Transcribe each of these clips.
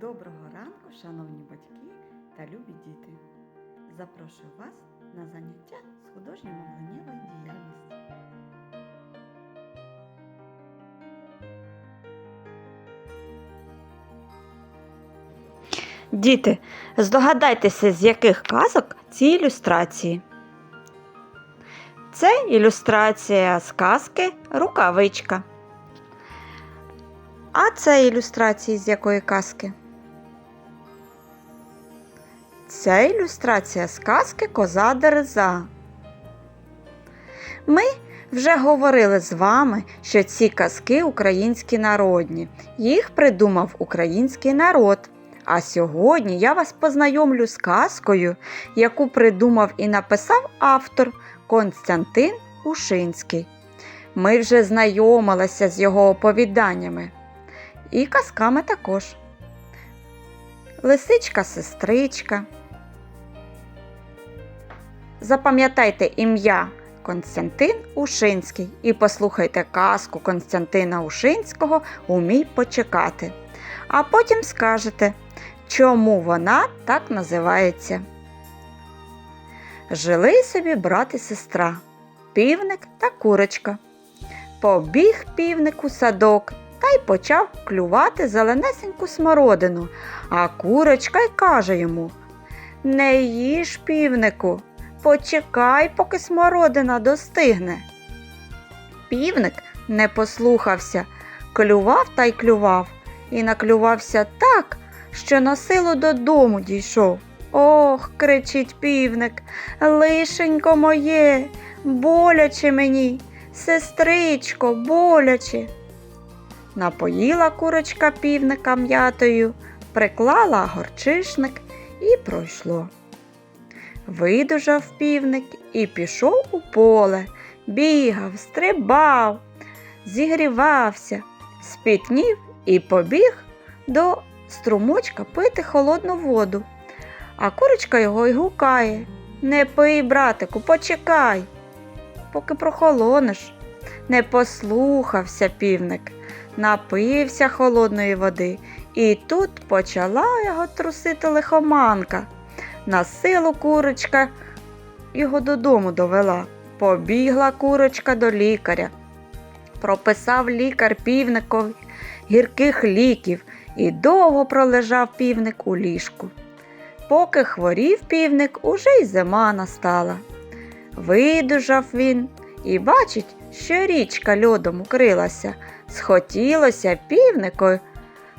Доброго ранку, шановні батьки та любі діти! Запрошую вас на заняття з художньо-мовленнєвої діяльності. Діти, здогадайтеся, з яких казок ці ілюстрації. Це ілюстрація з казки Рукавичка. А це ілюстрації з якої казки? Це ілюстрація з казки Коза Дереза. Ми вже говорили з вами, що ці казки українські народні. Їх придумав український народ. А сьогодні я вас познайомлю з казкою, яку придумав і написав автор Константин Ушинський. Ми вже знайомилися з його оповіданнями і казками також. Лисичка сестричка. Запам'ятайте ім'я Константин Ушинський і послухайте казку Константина Ушинського Умій почекати. А потім скажете, чому вона так називається. Жили собі брат і сестра, півник та курочка. Побіг півник у садок та й почав клювати зеленесеньку смородину, а курочка й каже йому Не їж, півнику, почекай, поки смородина достигне. Півник не послухався, клював та й клював, і наклювався так, що на силу додому дійшов. Ох, кричить півник, лишенько моє, боляче мені, сестричко, боляче. Напоїла курочка півника м'ятою, приклала горчишник і пройшло. Видужав півник і пішов у поле, бігав, стрибав, зігрівався, спітнів і побіг до струмочка пити холодну воду. А курочка його й гукає Не пий, братику, почекай, поки прохолонеш. Не послухався півник, напився холодної води, і тут почала його трусити лихоманка. На силу курочка його додому довела. Побігла курочка до лікаря. Прописав лікар півникові гірких ліків і довго пролежав півник у ліжку. Поки хворів півник, уже й зима настала. Видужав він і бачить, що річка льодом укрилася. Схотілося півнику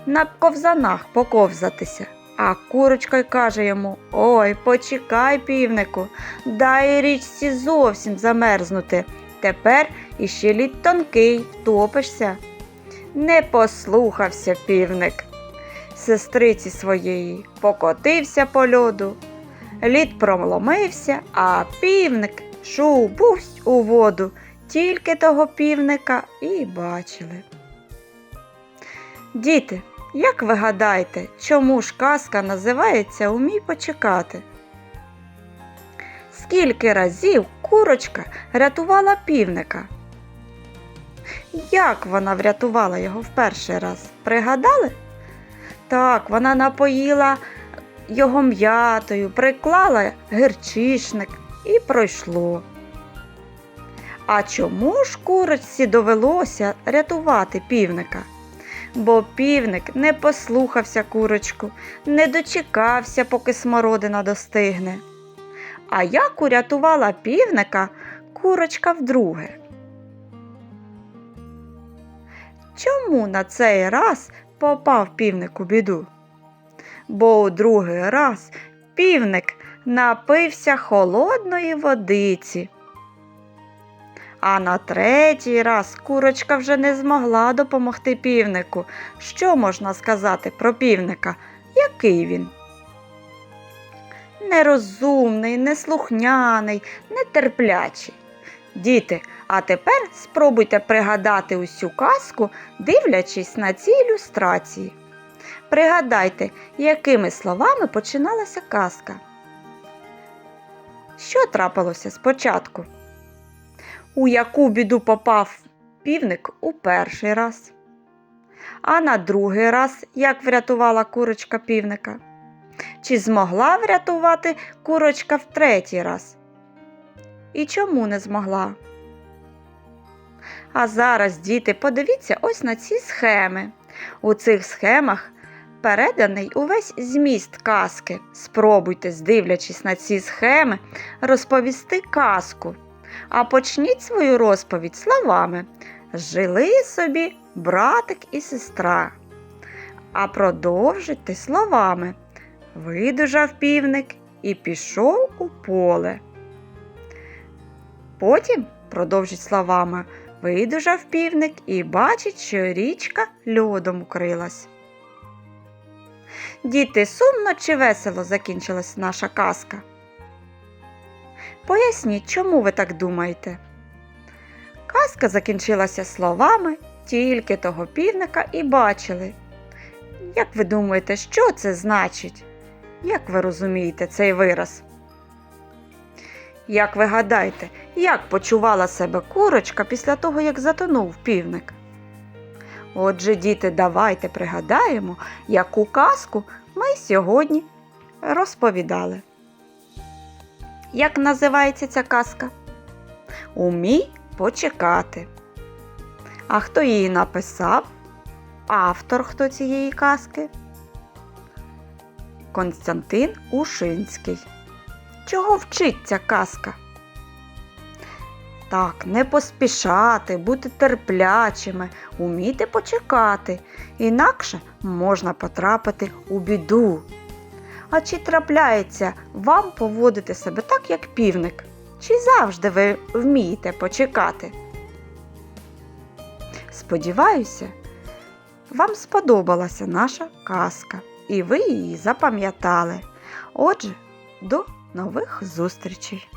на ковзанах поковзатися. А курочка й каже йому Ой, почекай, півнику, дай річці зовсім замерзнути. Тепер іще лід тонкий, втопишся. Не послухався півник сестриці своєї, покотився по льоду. Лід проломився, а півник бусть у воду, тільки того півника і бачили. Діти, як ви гадаєте, чому ж казка називається Умій почекати? Скільки разів курочка рятувала півника? Як вона врятувала його в перший раз? Пригадали? Так, вона напоїла його м'ятою, приклала гірчишник і пройшло. А чому ж курочці довелося рятувати півника? Бо півник не послухався курочку, не дочекався, поки смородина достигне. А як урятувала півника курочка вдруге? Чому на цей раз попав півник у біду? Бо у другий раз півник напився холодної водиці. А на третій раз курочка вже не змогла допомогти півнику. Що можна сказати про півника? Який він? Нерозумний, неслухняний, нетерплячий. Діти, а тепер спробуйте пригадати усю казку, дивлячись на ці ілюстрації. Пригадайте, якими словами починалася казка. Що трапилося спочатку? У яку біду попав півник у перший раз? А на другий раз як врятувала курочка півника? Чи змогла врятувати курочка в третій раз? І чому не змогла? А зараз, діти, подивіться ось на ці схеми. У цих схемах переданий увесь зміст казки. Спробуйте, здивлячись на ці схеми, розповісти казку. А почніть свою розповідь словами Жили собі братик і сестра. А продовжуйте словами Видужав півник і пішов у поле. Потім продовжіть словами Видужав півник і бачить, що річка льодом укрилась. Діти, сумно чи весело закінчилась наша казка? Поясніть, чому ви так думаєте? Казка закінчилася словами тільки того півника і бачили. Як ви думаєте, що це значить? Як ви розумієте цей вираз? Як ви гадаєте, як почувала себе курочка після того, як затонув півник? Отже, діти, давайте пригадаємо, яку казку ми сьогодні розповідали. Як називається ця казка? Умій почекати. А хто її написав? Автор хто цієї казки? Константин Ушинський. Чого вчить ця казка? Так, не поспішати, бути терплячими, уміти почекати, інакше можна потрапити у біду. А чи трапляється вам поводити себе так, як півник? Чи завжди ви вмієте почекати? Сподіваюся, вам сподобалася наша казка, і ви її запам'ятали. Отже, до нових зустрічей!